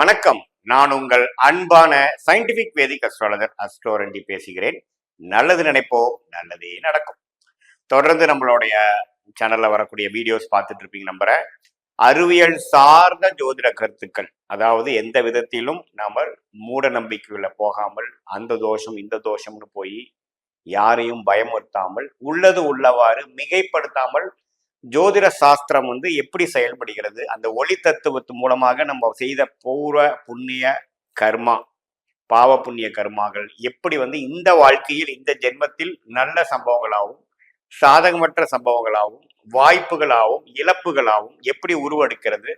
வணக்கம். நான் உங்கள் அன்பான சயின்டிபிக் வேதிக் அஸ்ட்ராலஜர் அஸ்ட்ரோரண்டி பேசுகிறேன். நல்லது நினைப்போ நல்லதே நடக்கும். தொடர்ந்து நம்மளுடைய சேனல்ல வரக்கூடிய வீடியோஸ் பார்த்துட்டு இருப்பீங்க நம்புறேன். அறிவியல் சார்ந்த ஜோதிட கருத்துக்கள் அதாவது எந்த விதத்திலும் நாம மூட நம்பிக்கையில போகாமல் அந்த தோஷம் இந்த தோஷம்னு போய் யாரையும் பயமுறுத்தாமல் உள்ளது உள்ளவாறு மிகைப்படுத்தாமல் ஜோதிட சாஸ்திரம் வந்து எப்படி செயல்படுகிறது? அந்த ஒளி தத்துவத்து மூலமாக நம்ம செய்த பூர்வ புண்ணிய கர்மா பாவ புண்ணிய கர்மாக்கள் எப்படி வந்து இந்த வாழ்க்கையில் இந்த ஜென்மத்தில் நல்ல சம்பவங்களாகவும் சாதகமற்ற சம்பவங்களாகவும் வாய்ப்புகளாகவும் இழப்புகளாகவும் எப்படி உருவெடுக்கிறது?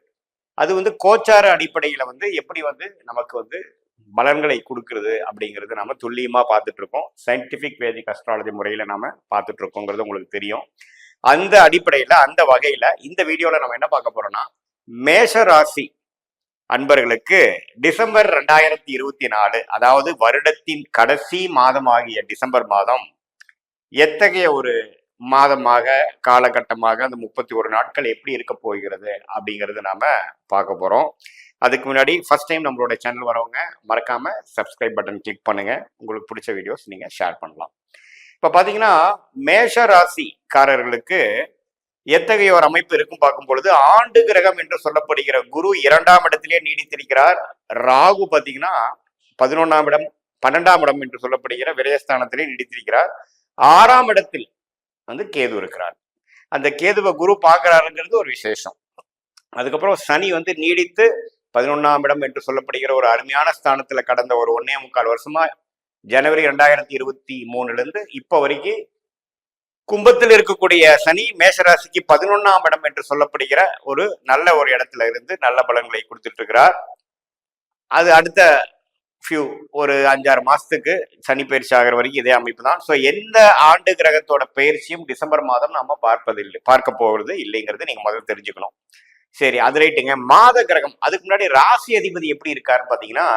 அது வந்து கோச்சார அடிப்படையில் வந்து எப்படி வந்து நமக்கு வந்து பலன்களை கொடுக்கறது அப்படிங்கிறது நம்ம துல்லியமாக பார்த்துட்டு இருக்கோம். சயின்டிபிக் வேதிக் அஸ்ட்ராலஜி முறையில் நாம பார்த்துட்டு இருக்கோங்கிறது உங்களுக்கு தெரியும். அந்த அடிப்படையில அந்த வகையில இந்த வீடியோல நம்ம என்ன பார்க்க போறோம்னா மேஷ ராசி அன்பர்களுக்கு டிசம்பர் ரெண்டாயிரத்தி இருபத்தி நாலு அதாவது வருடத்தின் கடைசி மாதமாகிய டிசம்பர் மாதம் எத்தகைய ஒரு மாதமாக காலகட்டமாக அந்த முப்பத்தி ஒரு நாட்கள் எப்படி இருக்க போகிறது அப்படிங்கிறது நாம பார்க்க போறோம். அதுக்கு முன்னாடி ஃபர்ஸ்ட் டைம் நம்மளோட சேனல் வரவங்க மறக்காம சப்ஸ்கிரைப் பட்டன் கிளிக் பண்ணுங்க. உங்களுக்கு பிடிச்ச வீடியோஸ் நீங்க ஷேர் பண்ணலாம். இப்ப பாத்தீங்கன்னா மேஷ ராசிக்காரர்களுக்கு எத்தகைய ஒரு அமைப்பு இருக்கும் பார்க்கும் பொழுது ஆண்டு கிரகம் என்று சொல்லப்படுகிற குரு இரண்டாம் இடத்திலே நீடித்திருக்கிறார். ராகு பாத்தீங்கன்னா பதினொன்னாம் இடம் பன்னெண்டாம் இடம் என்று சொல்லப்படுகிற விரயஸ்தானத்திலே நீடித்திருக்கிறார். ஆறாம் இடத்தில் வந்து கேது இருக்கிறார். அந்த கேதுவை குரு பார்க்கிறாருங்கிறது ஒரு விசேஷம். அதுக்கப்புறம் சனி வந்து நீடித்து பதினொன்னாம் இடம் என்று சொல்லப்படுகிற ஒரு அருமையான ஸ்தானத்துல கடந்த ஒரு ஒன்னே முக்கால் வருஷமா ஜனவரி ரெண்டாயிரத்தி இருபத்தி மூணுலேருந்து இப்போ வரைக்கும் கும்பத்தில் இருக்கக்கூடிய சனி மேஷராசிக்கு பதினொன்னாம் இடம் என்று சொல்லப்படுகிற ஒரு நல்ல ஒரு இடத்துல இருந்து நல்ல பலன்களை கொடுத்துட்டு இருக்கிறார் அது அடுத்த ஃபியூ ஒரு அஞ்சாறு மாசத்துக்கு சனி பயிற்சி ஆகிற வரைக்கும் இதே அமைப்பு தான். ஸோ எந்த ஆண்டு கிரகத்தோட பயிற்சியும் டிசம்பர் மாதம் நம்ம பார்ப்பதில்லை பார்க்க போகிறது இல்லைங்கிறது நீங்க முதல்ல தெரிஞ்சுக்கணும். சரி அது ரைட்டுங்க. மாத கிரகம் அதுக்கு முன்னாடி ராசி அதிபதி எப்படி இருக்காருன்னு பார்த்தீங்கன்னா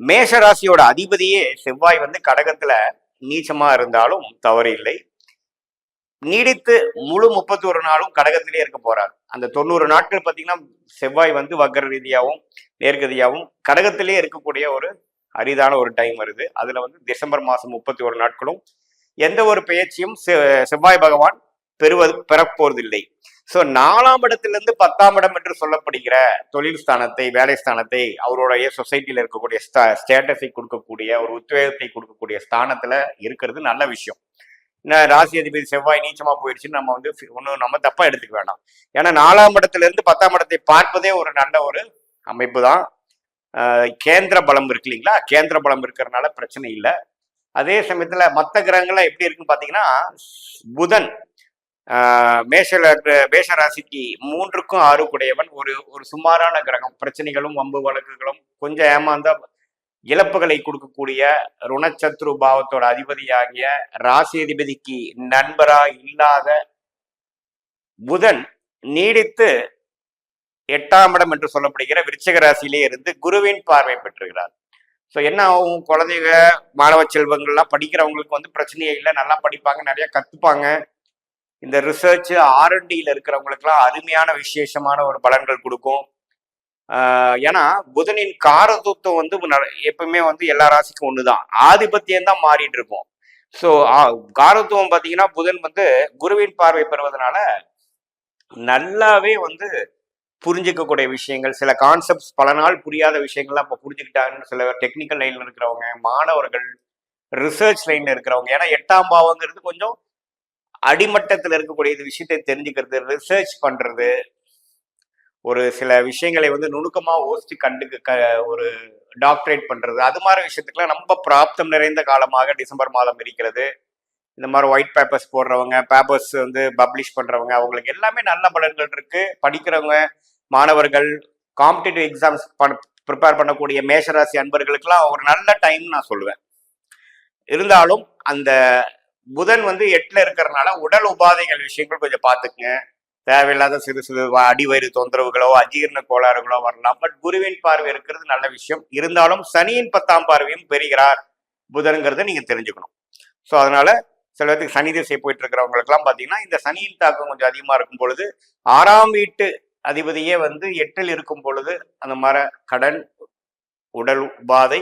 மேஷ ராசியோட அதிபதியே செவ்வாய் வந்து கடகத்துல நீச்சமா இருந்தாலும் தவறு இல்லை நீடித்து முழு முப்பத்தி ஒரு நாளும் கடகத்திலே இருக்க போறார். அந்த தொண்ணூறு நாட்கள் பார்த்தீங்கன்னா செவ்வாய் வந்து வக்கர ரீதியாகவும் நேர்கதியாகவும் கடகத்திலே இருக்கக்கூடிய ஒரு அரிதான ஒரு டைம் வருது. அதுல வந்து டிசம்பர் மாசம் முப்பத்தி ஒரு நாட்களும் எந்த ஒரு பயிற்சியும் செ- செவ்வாய் பகவான் பெறுவது பெறப்போவதில்லை. ஸோ நாலாம் இடத்திலிருந்து பத்தாம் இடம் என்று சொல்லப்படுகிற தொழில் ஸ்தானத்தை வேலை ஸ்தானத்தை அவருடைய சொசைட்டியில் இருக்கக்கூடிய ஸ்டேட்டஸை கொடுக்கக்கூடிய ஒரு உத்வேகத்தை கொடுக்கக்கூடிய ஸ்தானத்துல இருக்கிறது நல்ல விஷயம். ராசி அதிபதி செவ்வாய் நீச்சமா போயிடுச்சுன்னு நம்ம வந்து ஒன்றும் நம்ம தப்பா எடுத்துக்க வேண்டாம் ஏன்னா நாலாம் இடத்துல இருந்து பத்தாம் இடத்தை பார்ப்பதே ஒரு நல்ல ஒரு அமைப்பு தான் கேந்திர பலம் இருக்கு இல்லைங்களா? கேந்திர பலம் இருக்கிறதுனால பிரச்சனை இல்லை. அதே சமயத்துல மற்ற கிரகங்கள்லாம் எப்படி இருக்குன்னு பாத்தீங்கன்னா புதன் மேஷல மேஷ ராசிக்கு மூன்றுக்கும் ஆறு உடையவன் ஒரு ஒரு சுமாரான கிரகம். பிரச்சனைகளும் வம்பு வழக்குகளும் கொஞ்சம் ஏமாந்தா இழப்புகளை கொடுக்கக்கூடிய ருணச்சத்ரு பாவத்தோட அதிபதியாகிய ராசி அதிபதிக்கு நண்பரா இல்லாத புதன் நீடித்து எட்டாம் இடம் என்று சொல்லப்படுகிற விருச்சக ராசியிலே இருந்து குருவின் பார்வை பெற்றுகிறார் ஸோ என்ன ஆகும்? குழந்தைங்க மாணவ செல்வங்கள்லாம் படிக்கிறவங்களுக்கு வந்து பிரச்சனையே இல்லை. நல்லா படிப்பாங்க நிறைய கத்துப்பாங்க. இந்த ரிசர்ச் ஆர்என்டியில் இருக்கிறவங்களுக்குலாம் அருமையான விசேஷமான ஒரு பலன்கள் கொடுக்கும். ஏன்னா புதனின் காரதத்துவம் வந்து எப்பவுமே வந்து எல்லா ராசிக்கும் ஒண்ணுதான். ஆதிபத்தியம் தான் மாறிட்டு இருக்கும். ஸோ காரத்துவம் பார்த்தீங்கன்னா புதன் வந்து குருவின் பார்வை பெறுவதனால நல்லாவே வந்து புரிஞ்சுக்கக்கூடிய விஷயங்கள் சில கான்செப்ட்ஸ் பல நாள் புரியாத விஷயங்கள்லாம் இப்போ புரிஞ்சுக்கிட்டாங்கன்னு சில டெக்னிக்கல் லைனில் இருக்கிறவங்க மாணவர்கள் ரிசர்ச் லைனில் இருக்கிறவங்க. ஏன்னா எட்டாம் பாவங்கிறது கொஞ்சம் அடிமட்டத்தில் இருக்கக்கூடிய இந்த விஷயத்தை தெரிஞ்சுக்கிறது ரிசர்ச் பண்றது. ஒரு சில விஷயங்களை வந்து நுணுக்கமா யோசிச்சு கண்டு க ஒரு டாக்டரேட் பண்றது. அது மாதிரி விஷயத்துக்குலாம் ரொம்ப பிராப்தம் நிறைந்த காலமாக டிசம்பர் மாதம் இருக்கிறது. இந்த மாதிரி ஒயிட் பேப்பர்ஸ் போடுறவங்க பேப்பர்ஸ் வந்து பப்ளிஷ் பண்றவங்க அவங்களுக்கு எல்லாமே நல்ல பலன்கள் இருக்கு. படிக்கிறவங்க மாணவர்கள் காம்படிட்டிவ் எக்ஸாம்ஸ் ப்ரிப்பேர் பண்ணக்கூடிய மேஷராசி அன்பர்களுக்கெல்லாம் ஒரு நல்ல டைம் நான் சொல்லுவேன். இருந்தாலும் அந்த புதன் வந்து எட்டுல இருக்கிறதுனால உடல் உபாதைகள் விஷயங்கள் கொஞ்சம் பார்த்துக்குங்க. தேவையில்லாத சிறு சிறு அடிவயிறு தொந்தரவுகளோ அஜீரண கோளாறுகளோ வரலாம். பட் குருவின் பார்வை இருக்கிறது நல்ல விஷயம். இருந்தாலும் சனியின் பத்தாம் பார்வையும் பெறுகிறார் புதனுங்கிறத நீங்க தெரிஞ்சுக்கணும். ஸோ அதனால சில பேருக்கு சனி திசை போயிட்டு இருக்கிறவங்களுக்குலாம் பார்த்தீங்கன்னா இந்த சனியின் தாக்கம் கொஞ்சம் அதிகமாக இருக்கும் பொழுது ஆறாம் வீட்டு அதிபதியே வந்து எட்டில் இருக்கும் பொழுது அந்த மாதிரி கடன் உடல் உபாதை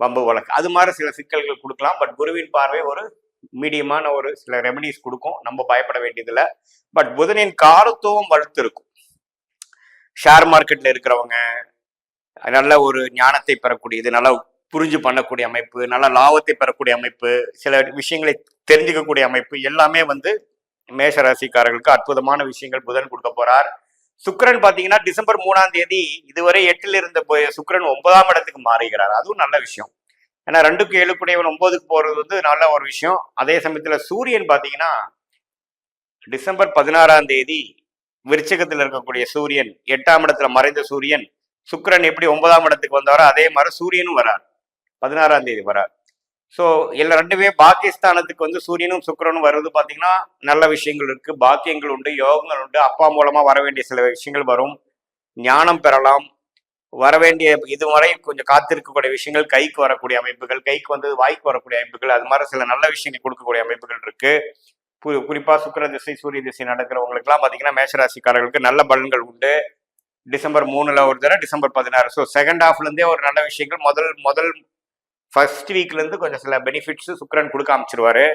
வம்பு வழக்கு அது மாதிரி சில சிக்கல்கள் கொடுக்கலாம். பட் குருவின் பார்வை ஒரு மீடியமான ஒரு சில ரெமடிஸ் கொடுக்கும். நம்ம பயப்பட வேண்டியதில்லை. பட் புதனின் காலத்துவம் வலுத்து இருக்கும் ஷேர் மார்க்கெட்ல இருக்கிறவங்க நல்ல ஒரு ஞானத்தை பெறக்கூடியது நல்லா புரிஞ்சு பண்ணக்கூடிய அமைப்பு நல்ல லாபத்தை பெறக்கூடிய அமைப்பு சில விஷயங்களை தெரிஞ்சுக்கக்கூடிய அமைப்பு எல்லாமே வந்து மேஷ ராசிக்காரர்களுக்கு அற்புதமான விஷயங்கள் புதன் கொடுக்க போறார். சுக்கரன் பாத்தீங்கன்னா டிசம்பர் மூணாம் தேதி இதுவரை எட்டில் இருந்த போய் சுக்கிரன் ஒன்பதாம் இடத்துக்கு மாறுகிறார். அதுவும் நல்ல விஷயம். ஏன்னா ரெண்டுக்கு ஏழுக்குடையவன் ஒன்பதுக்கு போறது வந்து நல்ல ஒரு விஷயம். அதே சமயத்துல சூரியன் பாத்தீங்கன்னா டிசம்பர் பதினாறாம் தேதி விருச்சகத்தில் இருக்கக்கூடிய சூரியன் எட்டாம் இடத்துல மறைந்த சூரியன் சுக்கரன் எப்படி ஒன்பதாம் இடத்துக்கு வந்தாரோ அதே மாதிரி சூரியனும் வரார். பதினாறாம் தேதி வரார். ஸோ இல்லை ரெண்டுமே பாகிஸ்தானத்துக்கு வந்து சூரியனும் சுக்கரனும் வர்றது பார்த்தீங்கன்னா நல்ல விஷயங்கள் இருக்கு. பாக்கியங்கள் உண்டு யோகங்கள் உண்டு. அப்பா மூலமா வர வேண்டிய சில விஷயங்கள் வரும். ஞானம் பெறலாம். வர வேண்டிய இதுவரை கொஞ்சம் காத்திருக்கக்கூடிய விஷயங்கள் கைக்கு வரக்கூடிய அமைப்புகள் கைக்கு வந்து வாய்க்கு வரக்கூடிய அமைப்புகள் அது மாதிரி சில நல்ல விஷயங்கள் கொடுக்கக்கூடிய அமைப்புகள் இருக்கு. குறிப்பா சுக்கிர திசை சூரிய திசை நடக்கிறவங்களுக்குலாம் பார்த்தீங்கன்னா மேஷராசிக்காரர்களுக்கு நல்ல பலன்கள் உண்டு. டிசம்பர் மூணுல ஒரு தடவை டிசம்பர் பதினாறு. ஸோ செகண்ட் ஹாஃப்ல இருந்தே ஒரு நல்ல விஷயங்கள். முதல் முதல் ஃபர்ஸ்ட் வீக்ல இருந்து கொஞ்சம் சில பெனிஃபிட்ஸ் சுக்கிரன் கொடுக்க அமைச்சிருவாரு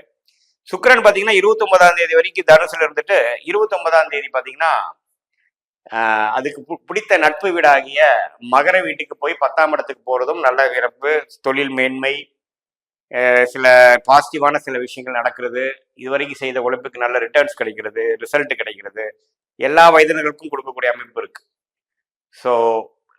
சுக்கிரன் பாத்தீங்கன்னா இருபத்தொன்பதாம் தேதி வரைக்கும் தனுசுல இருந்துட்டு இருபத்தொன்பதாம் தேதி பாத்தீங்கன்னா அதுக்கு பு- பிடித்த நட்பு வீடாகிய மகர வீட்டுக்கு போய் பத்தாம் இடத்துக்கு போகிறதும் நல்ல இறப்பு தொழில் மேன்மை சில பாசிட்டிவான சில விஷயங்கள் நடக்கிறது. இதுவரைக்கும் செய்த உழைப்புக்கு நல்ல ரிட்டர்ன்ஸ் கிடைக்கிறது ரிசல்ட் கிடைக்கிறது. எல்லா வயதினர்களுக்கும் கொடுக்கக்கூடிய அமைப்பு இருக்கு. ஸோ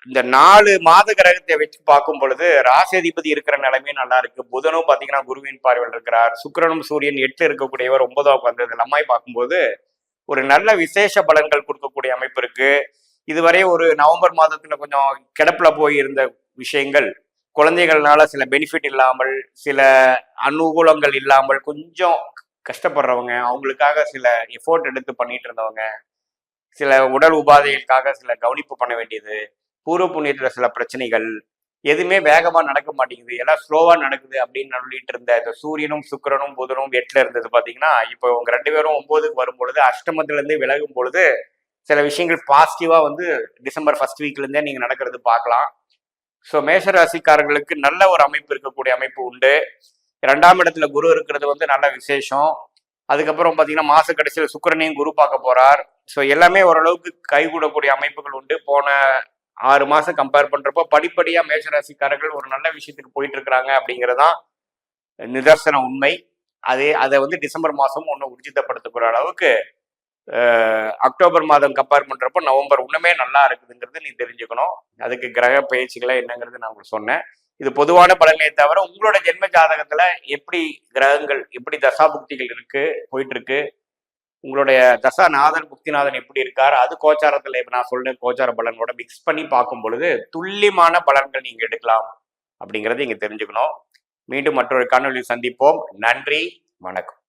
இந்த நாலு மாத கிரகத்தை வச்சு பார்க்கும் பொழுது ராசியதிபதி இருக்கிற நிலைமையும் நல்லா இருக்கு. புதனும் பார்த்தீங்கன்னா குருவின் பார்வையில் இருக்கிறார். சுக்கிரனும் சூரியன் எட்டு இருக்கக்கூடியவர் ஒன்பதாவுக்கு வந்தது எல்லாமே பார்க்கும்போது ஒரு நல்ல விசேஷ பலன்கள் கொடுக்கக்கூடிய அமைப்பு இருக்கு. இதுவரை ஒரு நவம்பர் மாதத்துல கொஞ்சம் கிடப்புல போய் இருந்த விஷயங்கள் குழந்தைகள்னால சில பெனிஃபிட் இல்லாமல் சில அனுகூலங்கள் இல்லாமல் கொஞ்சம் கஷ்டப்படுறவங்க அவங்களுக்காக சில எஃபோர்ட் எடுத்து பண்ணிட்டு இருந்தவங்க சில உடல் உபாதைகளுக்காக சில கவனிப்பு பண்ண வேண்டியது பூர்வ புண்ணியத்துல சில பிரச்சனைகள் எதுவுமே வேகமா நடக்க மாட்டேங்குது. எல்லாம் ஸ்லோவா நடக்குது அப்படின்னு சொல்லிட்டு இருந்த இந்த சூரியனும் சுக்கரனும் புதனும் எட்டுல இருந்தது பாத்தீங்கன்னா இப்போ உங்க ரெண்டு பேரும் ஒன்பதுக்கு வரும் பொழுது அஷ்டமத்துல இருந்து விலகும் பொழுது சில விஷயங்கள் பாசிட்டிவா வந்து டிசம்பர் ஃபர்ஸ்ட் வீக்ல இருந்தே நீங்க நடக்கிறது பார்க்கலாம். ஸோ மேஷராசிக்காரர்களுக்கு நல்ல ஒரு அமைப்பு இருக்கக்கூடிய அமைப்பு உண்டு. ரெண்டாம் இடத்துல குரு இருக்கிறது வந்து நல்ல விசேஷம். அதுக்கப்புறம் பார்த்தீங்கன்னா மாச கடைசியில் சுக்கரனையும் குரு பார்க்க போறார். ஸோ எல்லாமே ஓரளவுக்கு கைகூடக்கூடிய அமைப்புகள் உண்டு. போன ஆறு மாசம் கம்பேர் பண்றப்போ படிப்படியா மேஷராசிக்காரர்கள் ஒரு நல்ல விஷயத்துக்கு போயிட்டு இருக்கிறாங்க அப்படிங்கறதுதான் நிதர்சன உண்மை. அதே அதை வந்து டிசம்பர் மாதம் ஒன்று உர்ஜிதப்படுத்தக்கூடிய அளவுக்கு அக்டோபர் மாதம் கம்பேர் பண்றப்போ நவம்பர் இன்னுமே நல்லா இருக்குதுங்கிறது நீ தெரிஞ்சுக்கணும். அதுக்கு கிரக பயிற்சிகளை என்னங்கிறது நான் உங்களுக்கு சொன்னேன். இது பொதுவான பலனை தவிர உங்களோட ஜென்ம ஜாதகத்துல எப்படி கிரகங்கள் எப்படி தசாபுக்திகள் இருக்கு போயிட்டு இருக்கு உங்களுடைய தசாநாதன் புக்திநாதன் எப்படி இருக்கார்? அது கோச்சாரத்தில் இப்போ நான் சொல்றேன் கோச்சார பலனோட மிக்ஸ் பண்ணி பார்க்கும் பொழுது துல்லியமான பலன்கள் நீங்க எடுக்கலாம் அப்படிங்கிறத இங்க தெரிஞ்சுக்கணும். மீண்டும் மற்றொரு காணொலியில் சந்திப்போம். நன்றி வணக்கம்.